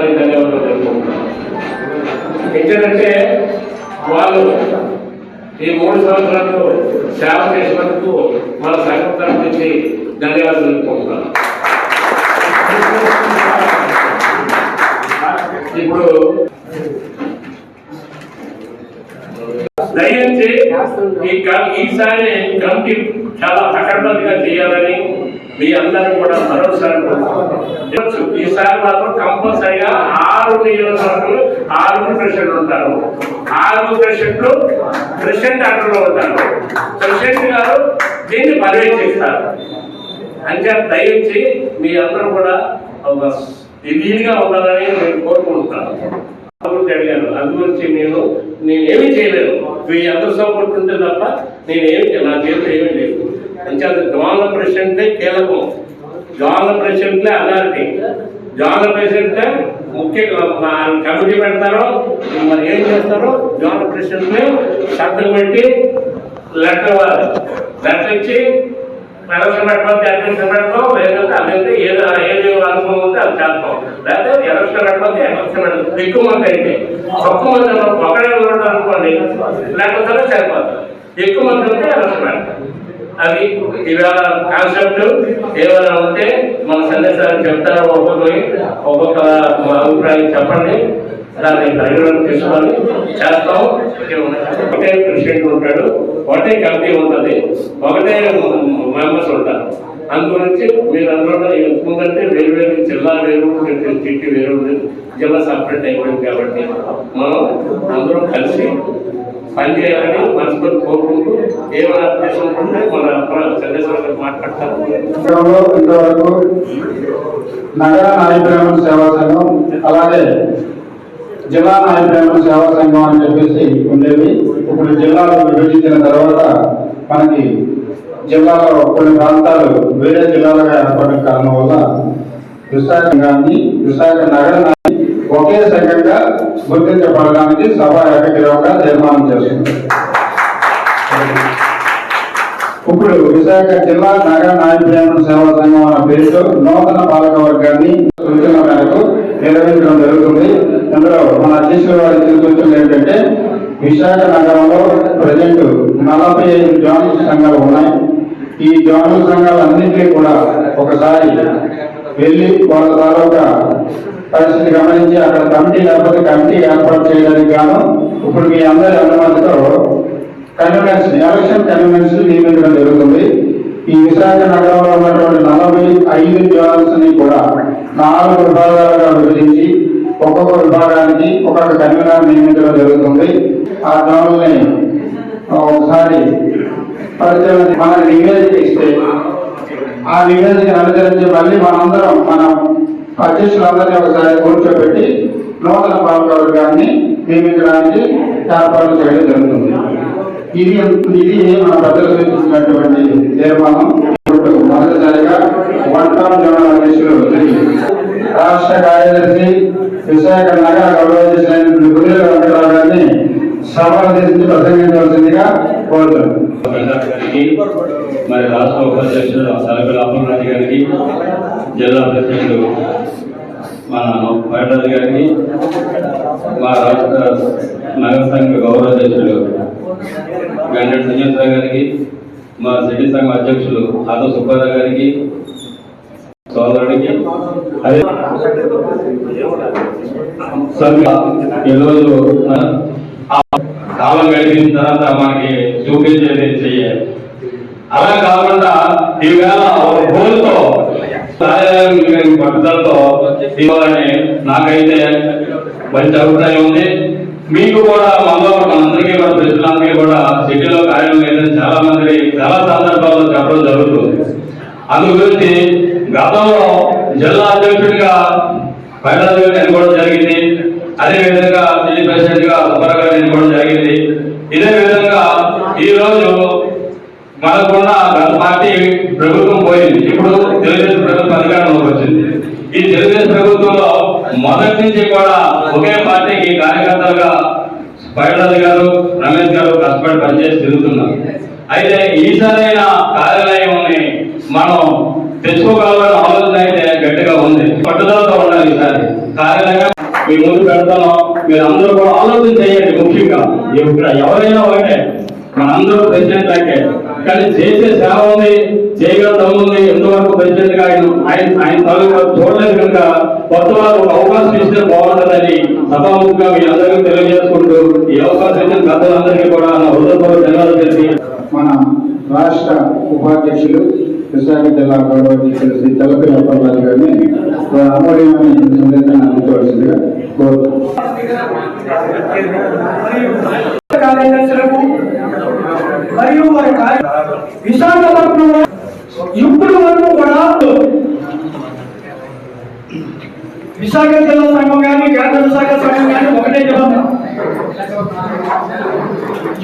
వారికి ధన్యవాదాలు తెలుపుకుంటున్నాను. ఎందుకంటే వాళ్ళు ఈ మూడు సంవత్సరాలు సేవ చేసినందుకు మన సంఘం తరఫు నుంచి ధన్యవాదాలు తెలుపుకుంటున్నాను. ఇప్పుడు దయచేసి ఈసారి కమిటీ చాలా అకర్బందిగా చేయాలని మీ అందరూ కూడా మరోసారి ఈసారి మాత్రం కంపల్సరిగా ఆరు నియోజకవర్గాలు ఆరుగురు ప్రెసిడెంట్ ఉంటారు. ఆరుగురు ప్రెసిడెంట్లు ప్రెసిడెంట్ అండర్లో ఉంటారు. ప్రెసిడెంట్ గారు దీన్ని పర్యవేక్షిస్తారు అంటే దయచేసి మీ అందరూ కూడా ఒక విధిగా ఉండాలని నేను కోరుకుంటున్నాను. అభివృద్ధి అడిగాను అందుగురించి నేను నేనేమీ చేయలేదు. మీ అందరు సపోర్ట్ ఉంటే తప్ప నేనేమి నా చేతిలో ఏమీ లేదు. అంచేత జోన్ల ప్రెసిడెంటే కీలకం. జోన్ల ప్రెసిడెంట్లే అథారిటీ. జ్వాల ప్రెసిడెంటే ముఖ్య కమిటీ పెడతారో మరి ఏం చేస్తారో జ్వాల ప్రెసిడెంట్ని సంతకం పెట్టి లెటర్ ఇవ్వాలి. లెటర్ ఇచ్చి ఎలక్షన్ పెట్టకపోతే పెడతాం పెట్టడం లేదంటే అదైతే ఏదో ఏది అనుభవం ఉంటే అది చేస్తాం. లేకపోతే ఎలక్షన్ పెట్టకపోతే ఎలక్షన్ పెడతాం ఎక్కువ మంది అయితే. తక్కువ మంది ఉన్నప్పుడు ఒకడే ఉండడం అనుకోండి లేకపోతే సరిపోతుంది. ఎక్కువ మంది ఉంటే ఎలక్షన్ పెడతాం అవి ఇవాళ కాన్సెప్ట్ ఏమైనా ఉంటే మన సందేశాలు చెప్తారా ఒక్కొక్కరి ఒక్కొక్క అభిప్రాయం చెప్పండి. దాన్ని పరిగణన తీసుకొని చేస్తాం. ఒకటే ప్రెసిడెంట్ ఉంటాడు ఒకటే కమిటీ ఉంటుంది ఒకటే మెంబర్స్ ఉంటారు. అందుగురించి మీరు అందులో ఎందుకంటే వేరు వేరు జిల్లా వేరు సిటీ వేరు జిల్లా సపరేట్ అయిపోయింది కాబట్టి మనం అందరం కలిసి పనిచేయాలని మనసుకొని కోరుకుంటూ ఏమైనా ఉద్దేశం ఉంటే మన చంద్రశేఖర్ మాట్లాడతారు ఇంతవరకు నగర నాయకులను సేవా సంఘం అలాగే జిల్లా నాయకులను సేవా సంఘం అని చెప్పేసి ఉండేవి. ఇప్పుడు జిల్లాలో విభజించిన తర్వాత మనకి జిల్లాలో కొన్ని ప్రాంతాలు వేరే జిల్లాలుగా ఏర్పడిన కారణం వల్ల విశాఖ సంఘాన్ని విశాఖ నగర ఒకే సంఘంగా గుర్తించబడడానికి సభ ఏకగ్రీవంగా తీర్మానం చేస్తుంది. ఇప్పుడు విశాఖ జిల్లా నగర నాయకుల సేవా సంఘం అన్న పేరుతో నూతన పాలక వర్గాన్ని సూచన మేరకు నిర్వహించడం జరుగుతుంది. ఇందులో మన అధ్యక్షుల వారి సూచనలు ఏంటంటే విశాఖ నగరంలో ప్రజెంట్ నలభై ఐదు జాయింట్ సంఘాలు ఉన్నాయి. ఈ జాయింట్ సంఘాలన్నింటినీ కూడా ఒకసారి వెళ్ళి వాళ్ళ తాలూకా పరిస్థితి గమనించి అక్కడ కమిటీ లేకపోతే కమిటీ ఏర్పాటు చేయడానికి గాను ఇప్పుడు మీ అందరి అనుమతితో కన్వెన్స్ ఎలక్షన్ కన్వెన్స్ నియమించడం జరుగుతుంది. ఈ విశాఖ నగరంలో ఉన్నటువంటి నలభై ఐదు జోనల్స్ని కూడా నాలుగు విభాగాలుగా విభజించి ఒక్కొక్క విభాగానికి ఒక్కొక్క కన్వీనర్ నియమించడం జరుగుతుంది. ఆ జోనల్ని ఒకసారి పరిచయం మన నివేదిక ఇస్తే ఆ నివేదికను అనుసరించి మళ్ళీ మనందరం మన అధ్యక్షులందరినీ ఒకసారి కూర్చోబెట్టి నూతన పాలకవర్గాన్ని నియమించడానికి ఏర్పాటు చేయడం జరుగుతుంది. ఇది ఇది మన ప్రజలు సూచించినటువంటి తీర్మానం? మొదటిసారిగా వన్ టౌన్ జనరల్ అధ్యక్షులు రాష్ట్ర కార్యదర్శి విశాఖ నగర గౌరవ అధ్యక్షులైన గురిల వెంకటరావు గారిని సభాధించి ప్రసంగించవలసిందిగా కోరుతున్నాను గారికి మరి రాష్ట్ర ఉపాధ్యక్షుడు సలకుల అప్పలరాజు గారికి జిల్లా అధ్యక్షుడు మన పైరాజు గారికి మా రాష్ట్ర నగర సంఘ గౌరవ అధ్యక్షుడు గండెడ్ సంజయ్ గారికి మా సిటీ సంఘ అధ్యక్షులు ఆదో సుబ్బారావు గారికి సోదరుడికి అదే ఈరోజు కాలం గడిపిన తర్వాత మనకి చూపించేది చెయ్యాలి అలా కాకుండా ఈవేళ ఒక గోల్తో పట్టుదలతో ఇవ్వాలని నాకైతే మంచి అభిప్రాయం ఉంది. మీకు కూడా మనలో మనం కూడా ప్రజలందరికీ కూడా సిటీలో కార్యాలయం లేదని చాలా మంది చాలా సందర్భాల్లో చెప్పడం జరుగుతుంది అందు గురించి గతంలో జిల్లా అధ్యక్షుడిగా పైరాజు గారిని ఎన్నుకోవడం జరిగింది అదే విధంగా సిటీ ప్రెసిడెంట్గా సుబ్బారావు గారిని ఎన్నుకోవడం జరిగింది ఇదే విధంగా ఈ రోజు మనకున్న గత పార్టీ ప్రభుత్వం పోయింది ఇప్పుడు తెలుగుదేశం ప్రభుత్వం అధికారంలోకి వచ్చింది ఈ తెలుగుదేశం ప్రభుత్వంలో మొదటి నుంచి కూడా ఒకే పార్టీకి కార్యకర్తలుగా పైరాజు గారు రమేష్ గారు కష్టపడి పనిచేసి తిరుగుతున్నారు. అయితే ఈసారైన కార్యాలయం మనం తెచ్చుకోగలమని ఆలోచన అయితే గట్టిగా ఉంది. పట్టుదలతో ఉండాలి ఈసారి. కార్యాలయం మీ ముందు పెడతాను. మీరు అందరూ కూడా ఆలోచన చేయండి ముఖ్యంగా. ఇక్కడ ఎవరైనా ఒకటే మనందరూ ప్రెసిడెంట్ లాగే కానీ చేసే సేవ ఉంది చేయగల దమ్ము ఉంది ఎంతవరకు ప్రెసిడెంట్గా ఆయన ఆయన ఆయన తాలూకా చూడలేదు కనుక కొత్త వారు ఒక అవకాశం ఇస్తే బాగుంటుందని సభాముఖంగా మీ అందరికీ తెలియజేసుకుంటూ ఈ అవకాశం ఇచ్చిన పెద్దలందరికీ కూడా నా హృదయపూర్వక ధన్యవాదాలు తెలిసి మన రాష్ట్ర ఉపాధ్యక్షులు విశాఖ జిల్లా గౌరవ అధ్యక్షులు శ్రీ తెల్లపి అప్పలరాజు గారిని వారి అమూల్యమైన సందేశాన్ని అందించవలసిందిగా కోరుతున్నాను. మరియు వారి కార్య విశాఖపట్నంలో ఇప్పుడు వరకు కూడా విశాఖ జిల్లా సంఘం కానీ కేంద్ర విశాఖ సంఘం కానీ ఒకటే చెప్తాం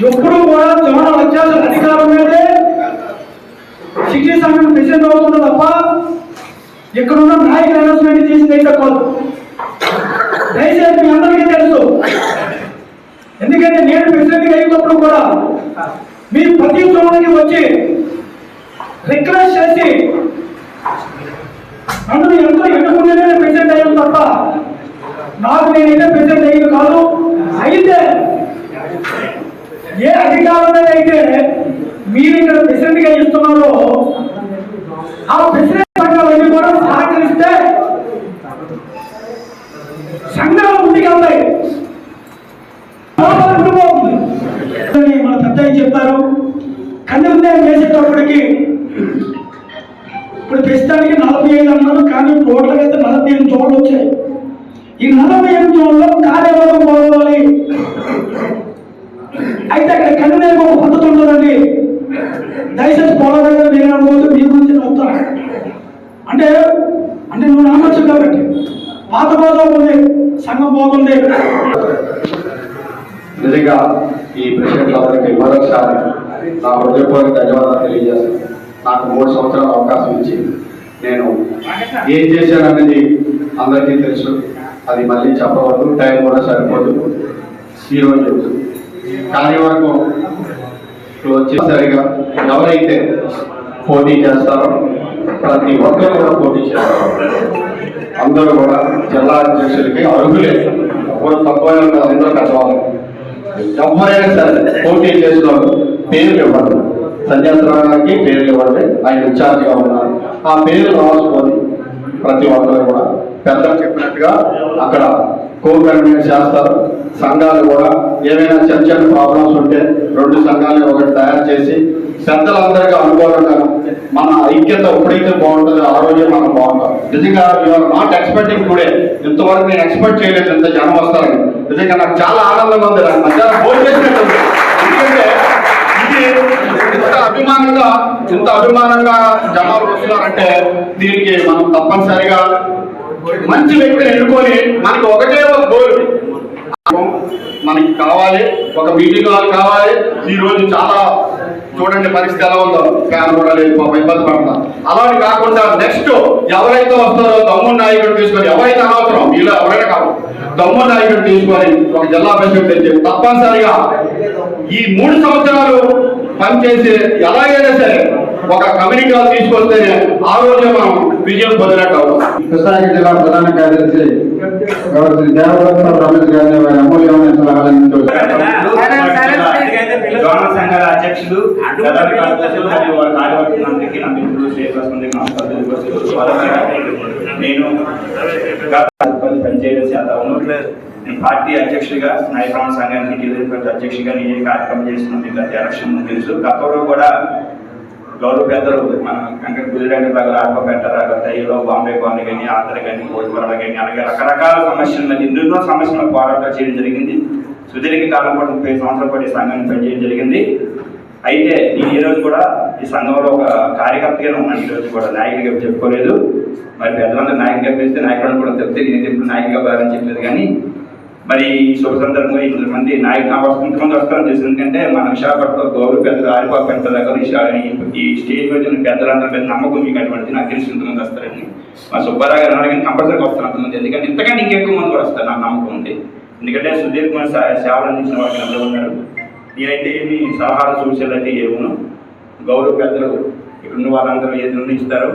ఎప్పుడు కూడా జోనల్ అత్యాస అధికారం మీదే. సిటీ సంఘం ప్రెసిడెంట్ అవుతుంది తప్ప ఇక్కడ ఉన్న నాయకులు అనౌన్స్మెంట్ చేసింది అయితే దయచేసి మీ అందరికీ తెలుసు. ఎందుకంటే నేను ప్రెసిడెంట్ అయినప్పుడు కూడా మీ ప్రతి చోటుకి వచ్చి రిక్వెస్ట్ చేసి నన్ను ఎంతో ఎన్నుకునే ప్రెసిడెంట్ అయ్యాను తప్ప నాకు నేనైతే ప్రెసిడెంట్ అయ్యేది కాదు. అయితే ఏ అధికారంలో అయితే మీరు ఇక్కడ ప్రెసిడెంట్గా ఇస్తున్నారో ఆ ప్రెసిడెంట్ సంఘాలన్నీ కూడా సహకరిస్తే సంఘాలు ముందుకెళ్తాయి లోపల ఉండిపోతుంది. అని మన పెద్దయ్య కన్నుర్ణయం చేసేటప్పటికి ఇప్పుడు ప్రస్తుతానికి నలభై ఐదు అన్నారు కానీ టోటల్గా అయితే నలభై ఎనిమిది చోట్లు వచ్చాయి. ఈ నలభై ఎనిమిది జోన్లో కార్యవర్గం పోవాలి? అయితే అక్కడ కన్నుర్ణయం ఒక పద్ధతి ఉండదండి దయచేసి పోలదంగా నేను అనుకోవద్దు మీ గురించి నేను అంటే అంటే నువ్వు నమ్మచ్చు కాబట్టి పాత బోధం ఉంది సంఘం బాగుంది. నిజంగా ఈ ప్రెసిడెంట్ అందరికీ మరొకసారి నా హృదయపూర్వక ధన్యవాదాలు తెలియజేస్తాను. నాకు మూడు సంవత్సరాల అవకాశం ఇచ్చి నేను ఏం చేశాననేది అందరికీ తెలుసు. అది మళ్ళీ చెప్పవద్దు టైం కూడా సరిపోదు. ఈరోజు కార్యవర్గం వచ్చేసరిగా ఎవరైతే పోటీ చేస్తారో ప్రతి ఒక్కరు కూడా పోటీ చేస్తారు. అందరూ కూడా జిల్లా అధ్యక్షులకి అర్హులే. ఎవరు తక్కువ అందరూ పెద్దవాళ్ళు ఎవరైనా సరే పోటీ చేసిన వాళ్ళు పేర్లు ఇవ్వండి. సంజయరావు గారికి పేర్లు ఇవ్వండి. ఆయన ఇన్ఛార్జిగా ఉన్నారు. ఆ పేర్లు రాసుకొని ప్రతి ఒక్కరు కూడా పెద్దలు చెప్పినట్టుగా అక్కడ కో చేస్తారు సంఘాలు కూడా ఏమైనా చిన్న ప్రాబ్లమ్స్ ఉంటే రెండు సంఘాలు ఒకటి తయారు చేసి పెద్దలందరికీ అనుకూలంగా మన ఐక్యత ఎప్పుడైతే బాగుంటుందో ఆ రోజే మనం బాగుంటాం. నిజంగా యూఆర్ నాట్ ఎక్స్పెక్టింగ్ టుడే ఇంతవరకు నేను ఎక్స్పెక్ట్ చేయలేదు ఇంత జనం వస్తారని. నిజంగా నాకు చాలా ఆనందంగా ఉంది. నాకు మధ్యాహ్నం చేసినట్టు ఎందుకంటే ఇది ఇంత అభిమానంగా ఇంత అభిమానంగా జనాలు వస్తున్నారంటే దీనికి మనం తప్పనిసరిగా మంచి వ్యక్తిని ఎన్నుకొని మనకి ఒకటే ఒక గోల్ మనకి కావాలి ఒక మీటింగ్ హాల్ కావాలి. ఈ రోజు చాలా చూడండి పరిస్థితి ఎలా ఉందో. ఫ్యాన్ కూడా లేదు పాపం ఇబ్బంది పడతాం. అలాంటి కాకుండా నెక్స్ట్ ఎవరైతే వస్తారో దమ్ము నాయకుడు తీసుకొని ఎవరైతే అనవసరం వీళ్ళు ఎవరైనా కాదు దమ్ము నాయకుడు తీసుకొని ఒక జిల్లా ప్రెసిడెంట్ తెచ్చి తప్పనిసరిగా ఈ మూడు సంవత్సరాలు పనిచేసి ఎలాగైనా సరే ఒక కమ్యూనిటీ హాల్ తీసుకొస్తేనే ఆ రోజే మనం విజయం పొందినట్టు అవుతాం. విశాఖ జిల్లా ప్రధాన కార్యదర్శి దేవదత్త రమేష్ గారిని అమూల్యమైన సలహాలు సంఘాల అధ్యక్షులు కార్యవర్గందరికీ నా మిత్రులు నేను పనిచేయడం పార్టీ అధ్యక్షుడిగా నాయకురామ సంఘానికి ఢిల్లీ అధ్యక్షుడిగా నేను కార్యక్రమం చేస్తున్నాను మీకు ఎలక్షన్ తెలుసు. గతంలో కూడా గౌరవ పెద్దలు మన కంకర గుజరాట్ దగ్గర ఆత్మపేట తయ్యలో బాంబే కాలనీ కానీ ఆంధ్ర కానీ కోటిపురాల కానీ అలాగే రకరకాల సమస్యల ఎన్నెన్నో సమస్యల పోరాటం చేయడం జరిగింది. సుదీర్ఘ కాలం పాటు ముప్పై సంవత్సరాల పాటు ఈ సంఘాన్ని పనిచేయడం జరిగింది. అయితే నేను ఈ రోజు కూడా ఈ సంఘంలో ఒక కార్యకర్తగానే ఉన్నాను. ఈ రోజు కూడా నాయకుడిగా చెప్పుకోలేదు. మరి పెద్దలందరూ నాయకుడిగా పిలిస్తే నాయకులను కూడా చెప్తే నేను ఎప్పుడు నాయకుడిగా పోవాలని చెప్పలేదు కానీ మరి ఈ శుభ సందర్భంగా ఇంత మంది నాయకు నా వస్తు ఇంతమంది వస్తారని తెలుసు ఎందుకంటే మన విశాఖపట్నం గౌరవ పెద్దలు ఆరిపాక పెద్ద దగ్గర ఈ ఈ- స్టేజ్ మీద ఉన్న పెద్దలందరూ పెద్ద నమ్మకం మీకు అటువంటి నాకు తెలిసి ఇంతమంది వస్తారని. మా సుబ్బారావు గారు అడిగిన కంపల్సరీగా వస్తారు అంతమంది. ఎందుకంటే ఇంతకంటే ఇంకెక్కువ మంది కూడా వస్తారు. నా నమ్మకం ఉంది. ఎందుకంటే సుదీర్ఘమైన సే- సేవలు అందించిన వాళ్ళకి అందరూ ఉన్నారు. నేనైతే ఏమి సలహాలు సూచనలు అయితే ఏమును గౌరవ పెద్దలు ఇక్కడ ఉన్న వాళ్ళందరూ ఏది నిర్ణయిస్తారో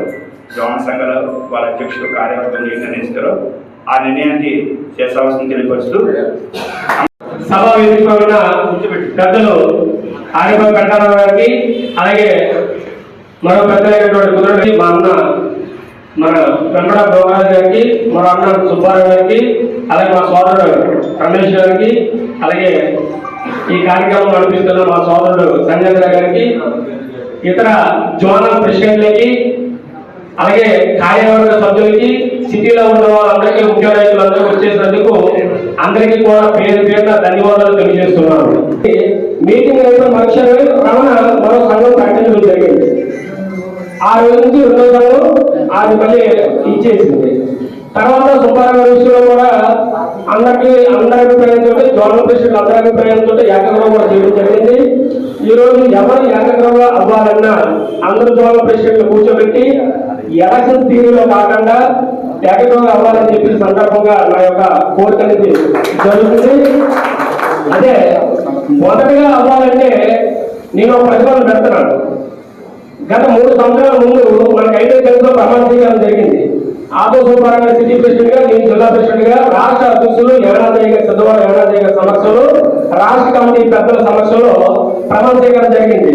జవాన్ సంఘాల వాళ్ళ అధ్యక్షులు కార్యవర్గం ఏం నిర్ణయిస్తారో ఆ నిర్ణయానికి చేర్చవలసింది తెలియపరుస్తూ సభ వేదిక ఉన్న పెద్దలు ఆయన వెంకటరావు గారికి అలాగే మరో పెద్ద అయినటువంటి కుదరని మా అన్న మన వెంకట భోగరాజు గారికి మరో అన్న సుబ్బారావు గారికి అలాగే మా సోదరుడు రమేష్ గారికి అలాగే ఈ కార్యక్రమం నడిపిస్తున్న మా సోదరుడు సంజేంద్ర గారికి ఇతర జోనల్ ప్రెసిడెంట్లకి అలాగే కార్యవర్గ సభ్యులకి సిటీలో ఉన్న వాళ్ళందరికీ ముఖ్య రైతులందరూ వచ్చేసినందుకు అందరికీ కూడా పేరు పేరున ధన్యవాదాలు తెలియజేస్తున్నాను. మీటింగ్ అయిపోయిన మనుషులు రమణ మరో సంఘం ప్రకటించడం జరిగింది. ఆ రోజు నుంచి రెండో సంఘం అది మళ్ళీ ఇచ్చేసింది. తర్వాత సుబ్బారావు విషయంలో కూడా అందరికి అందరి అభిప్రాయంతో జోనల్ ప్రెసిడెంట్ అందరి అభిప్రాయంతో ఏకగ్రహం కూడా చేయడం జరిగింది. ఈ రోజు ఎవరు ఏకగ్రహంగా అవ్వాలన్నా అందరు జోనల్ ప్రెసిడెంట్లు కూర్చోబెట్టి ఎలక్షన్ థీరీలో కాకుండా ఏకగ్రహంగా అవ్వాలని చెప్పిన సందర్భంగా నా యొక్క కోరిక అనేది జరుగుతుంది. అదే మొదటగా అవ్వాలంటే నేను ఒక పెడతాను పెడుతున్నాను. గత మూడు సంవత్సరాల ముందు మనకు ఐదో తెలుగులో ప్రమాణ జరిగింది. ఆదో సూపరంగా సిటీ ప్రెసిడెంట్గా నేను జిల్లా ప్రెసిడెంట్గా రాష్ట్ర అధ్యక్షులు ఏడాది గారి సిద్ధవారం సమస్యలు గారి సమక్షంలో రాష్ట్ర కమిటీ పెద్దల సమక్షంలో ప్రమాణ జరిగింది.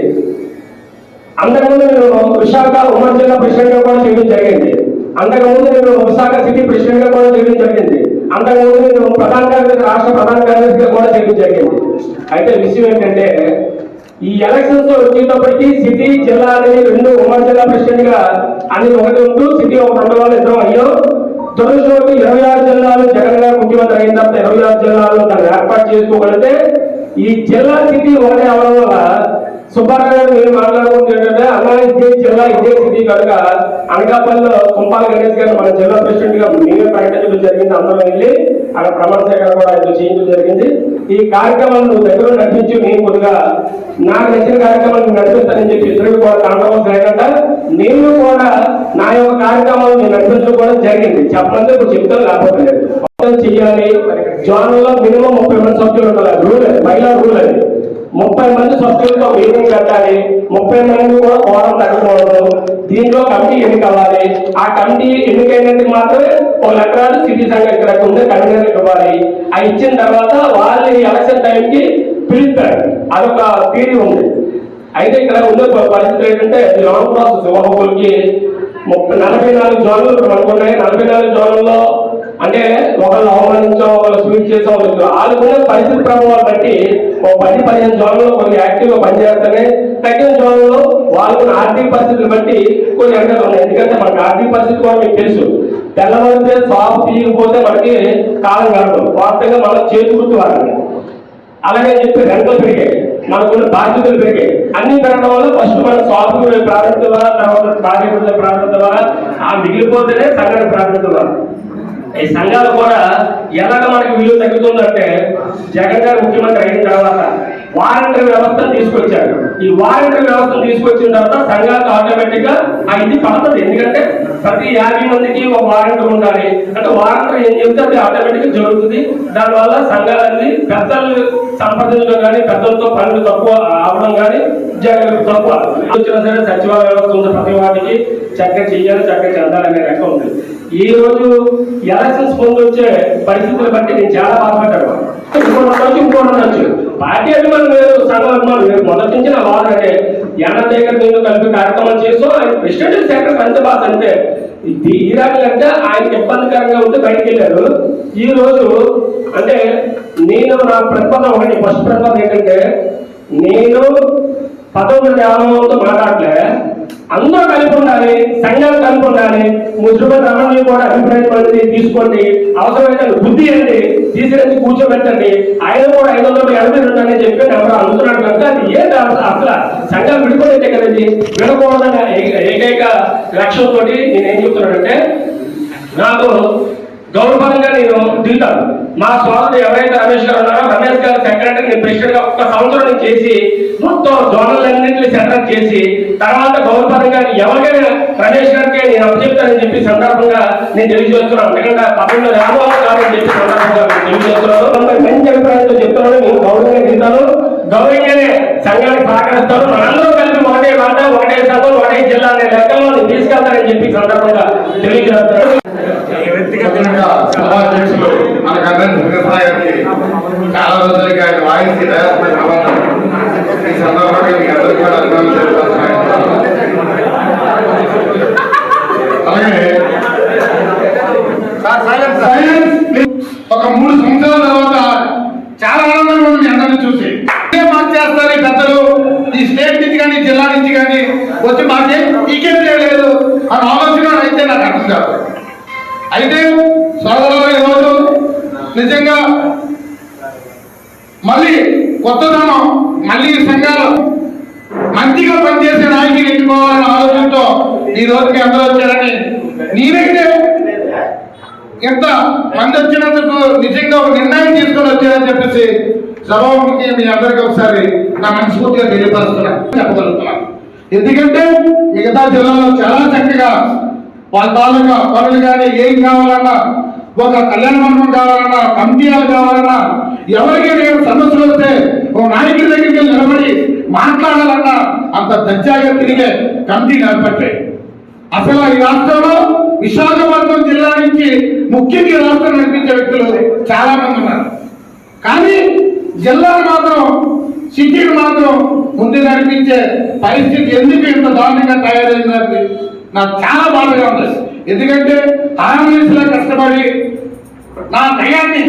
అంతకుముందు నేను విశాఖ ఉమ్మడి జిల్లా ప్రెసిడెంట్గా కూడా చేయడం జరిగింది. అంతకుముందు నేను విశాఖ సిటీ ప్రెసిడెంట్గా కూడా చేయడం జరిగింది. అంతకుముందు నేను ప్రధాన కార్యదర్శి రాష్ట్ర ప్రధాన కార్యదర్శిగా కూడా చేయడం జరిగింది. అయితే విషయం ఏంటంటే ఈ ఎలక్షన్స్ వచ్చేటప్పటికి సిటీ జిల్లా అనేది రెండు ఉమ్మడి జిల్లా ప్రెసిడెంట్గా అనేది ఒకటి ఉంటూ సిటీ ఒక రెండు వాళ్ళు ఇద్దరం అయ్యాం. దురదృష్టం ఇరవై ఆరు జిల్లాలు జగన్ గారు ముఖ్యమంత్రి అయిన తర్వాత ఇరవై ఆరు జిల్లాలు దాన్ని ఏర్పాటు చేసుకోగలిగితే ఈ జిల్లా సిటీ ఒకటే అవడం వల్ల సుబ్బారావు గారు మీరు మాట్లాడుకుంటే ఇదే జిల్లా ఇదే సిటీ కనుక అనకాపల్లిలో కుంపాల గణేష్ గారు మన జిల్లా ప్రెసిడెంట్గా మేమే ప్రకటించడం జరిగింది అందరం వెళ్ళి అక్కడ ప్రమాణ స్వీకారం కూడా ఆయన చేయించడం జరిగింది. ఈ కార్యక్రమం దగ్గర నడిపించు నేను కొద్దిగా నాకు నచ్చిన కార్యక్రమాలు నువ్వు నడిపిస్తానని చెప్పి ఇద్దరు కూడా కాంట్రవర్స్ లేకుండా నేను కూడా నా యొక్క కార్యక్రమాలు నేను నడిపించడం కూడా జరిగింది. చెప్పమంటే ఇప్పుడు చెప్తాను లేకపోతే లేదు. మొత్తం చెయ్యాలి. జోన్లో మినిమం ముప్పై మంది సభ్యులు ఉండాలి. రూల్ మహిళా రూల్ అది. ముప్పై మంది సభ్యులతో మీటింగ్ పెట్టాలి. ముప్పై మంది కూడా కోరం తగ్గకూడదు దీంట్లో కమిటీ ఎన్నిక అవ్వాలి. ఆ కమిటీ ఎన్నికైనట్టు మాత్రమే ఒక లెటరాలు సిటీ సంఘం ఇక్కడ ఉండే కన్వీనర్ ఇవ్వాలి. ఆ ఇచ్చిన తర్వాత వాళ్ళు ఈ ఎలక్షన్ టైంకి పిలుస్తారు. అదొక థీరీ ఉంది. అయితే ఇక్కడ ఉండే పరిస్థితి ఏంటంటే లాంగ్ ప్రాసెస్ ఒక్కొక్కరికి ముప్పై నలభై నాలుగు జోన్లు ఇప్పుడు నలభై నాలుగు జోన్లలో అంటే ఒకళ్ళు అవమానించో ఒకళ్ళు స్వీట్ చేసో వాళ్ళు వాళ్ళకున్న పరిస్థితి ప్రభావాలు బట్టి ఒక పది పదిహేను జోన్లలో కొన్ని యాక్టివ్గా పనిచేస్తానే తగ్గిన జోన్లలో వాళ్ళకున్న ఆర్థిక పరిస్థితులు బట్టి కొన్ని వెనకాల ఉన్నాయి. ఎందుకంటే మనకి ఆర్థిక పరిస్థితి కూడా మీకు తెలుసు. తెల్లవారితే సాపు తీయకపోతే మనకి కాలం గడపదు. వాస్తవంగా మనం చేతి అలాగే చెప్పి రెంటలు పెరిగాయి. మనకున్న బాధ్యతలు పెరిగాయి. అన్ని పెరగడం వల్ల ఫస్ట్ మన స్వాతంత్ర ప్రారంభం ద్వారా తర్వాత బాధ్యతల ప్రారంభం ద్వారా ఆ మిగిలిపోతేనే సంఘటన ప్రారంభం ద్వారా. ఈ సంఘాలు కూడా ఎలాగ మనకి విలువ తగ్గుతుందంటే జగన్ గారు ముఖ్యమంత్రి అయిన తర్వాత వారంటరీ వ్యవస్థ తీసుకొచ్చారు. ఈ వారంటరీ వ్యవస్థ తీసుకొచ్చిన తర్వాత సంఘాలకు ఆటోమేటిక్గా ఆ ఇది పడుతుంది. ఎందుకంటే ప్రతి యాభై మందికి ఒక వారంటర్ ఉండాలి. అంటే వారంటరీ ఏం చెప్తే అది ఆటోమేటిక్గా జరుగుతుంది. దానివల్ల సంఘాలన్నీ పెద్దలు సంప్రదించడం కానీ పెద్దలతో పనులు తక్కువ అవడం కానీ జరగడం తక్కువ. వచ్చినా సరే సచివాలయ వ్యవస్థ ఉంది. ప్రతి వాటికి చక్కగా చెయ్యాలి చక్కగా చెందాలనే లెక్క ఉంది. ఈ రోజు ఎలక్షన్స్ ముందు వచ్చే పరిస్థితులు బట్టి నేను చాలా బాధపడ్డాను. ఇంకోటి ఉండొచ్చు ఇంకోటి ఉండొచ్చు. పార్టీ అభిమానులు వేరు సంఘం అభిమానులు వేరు. మొదటి నుంచి నా వాదన అంటే యాన దగ్గర నేను కలిపి కార్యక్రమాలు చేస్తూ ఆయన ప్రెసిడెంట్ సెక్రటరీ అంతే బాధ అంటే ఇది అంటే ఆయనకి ఇబ్బందికరంగా ఉంటే బయటికి వెళ్ళారు. ఈ రోజు అంటే నేను నా ప్రతిపాదన ఒకటి ఫస్ట్ ప్రతిపాదన ఏంటంటే నేను పదవుల వ్యామోహంతో మాట్లాడలే. అందరూ కలిపి ఉండాలి సంఘాలు కలిపి ఉండాలి ముద్రపతి రమణి కూడా అభిప్రాయం అనేది తీసుకోండి. అవసరమైతే బుద్ధి అండి తీసుకెళ్ళి కూర్చోబెట్టండి. ఆయన కూడా ఐదు వందల ఎనభై రెండు అని చెప్పి ఎవరు అనుకున్నాడు కనుక అది ఏం అసలు సంఘాలు విడిపోయితే కదండి. విడకూడదన్న ఏకైక లక్ష్యంతో నేను ఏం చెప్తున్నానంటే నాకు గౌరవంగా నేను దిగుతాను. మా సోదరుడు ఎవరైతే రమేష్ గారు ఉన్నారో రమేష్ గారు సెక్రటరీ ప్రెసిడెంట్గా ఒక్క సంవత్సరం చేసి మొత్తం జోనలన్నింటినీ సెటప్ చేసి తర్వాత గౌరవంగా ఎవరికైనా రమేష్ గారికి నేను అప్పచెప్తానని చెప్పి సందర్భంగా నేను తెలియజేస్తున్నాను. ఎందుకంటే పన్నెండు రామోహన్ కాదని చెప్పి సందర్భంగా తెలియజేస్తున్నాను. మంచి అభిప్రాయంతో చెప్తున్నాను నేను గౌరవంగా చెప్తాను గౌరవంగానే సంఘానికి సహకరిస్తాను మనందరూ కలిపి ఒకటే మాట ఒకటే సంఘం ఒకటే జిల్లా అనే లెక్కల్లో నేను తీసుకెళ్తానని చెప్పి సందర్భంగా తెలియజేస్తాను వ్యక్తిగతంగా సభాధ్యక్షులు మన కన్నడ శ్రీకృష్ణ గారికి చాలా రోజులకి ఆయన వాయిస్ డయాస్పై ప్రబంధం ఈ సందర్భంగా మీ అందరికీ కూడా అభినందనలు ఈ రోజు మీ అందరూ వచ్చారని నేనైతే ఎంత మంది వచ్చినందుకు నిజంగా ఒక నిర్ణయం తీసుకొని వచ్చారని చెప్పేసి సభాముఖి మీ అందరికీ ఒకసారి నా మనస్ఫూర్తిగా తెలియపరుస్తున్నాను చెప్పగలుగుతున్నాను. ఎందుకంటే మిగతా జిల్లాలో చాలా చక్కగా వాళ్ళ తాలూకా పనులు కానీ ఏం కావాలన్నా ఒక కళ్యాణ మండపం కావాలన్నా కమిటీలు కావాలన్నా ఎవరికైనా సమస్యలు వస్తే ఒక నాయకుడి దగ్గరికి వెళ్ళి నిలబడి మాట్లాడాలన్నా అంత దర్జాగా తిరిగే కమిటీ నిలబట్టాయి అసలు ఈ రాష్ట్రంలో విశాఖపట్నం జిల్లా నుంచి ముఖ్యంగా ఈ రాష్ట్రం నడిపించే వ్యక్తులు చాలా మంది ఉన్నారు. కానీ జిల్లాను మాత్రం సిటీని మాత్రం ముందు నడిపించే పరిస్థితి ఎందుకు ఇంత దారుణంగా తయారైంది నాకు చాలా బాధగా ఉంది. ఎందుకంటే ఆంధ్రప్రదేశ్లో కష్టపడి నా టయాన్ని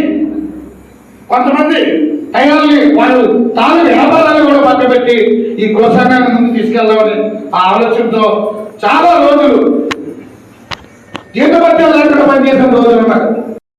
కొంతమంది టయాల్ని వాళ్ళు తాను వ్యాపారాలు కూడా పక్కబెట్టి ఈ కులసంఘాన్ని ముందు తీసుకెళ్దామని ఆ ఆలోచనతో చాలా రోజులు జీతభత్యాలు లేకుండా పనిచేసిన రోజులు ఉన్నారు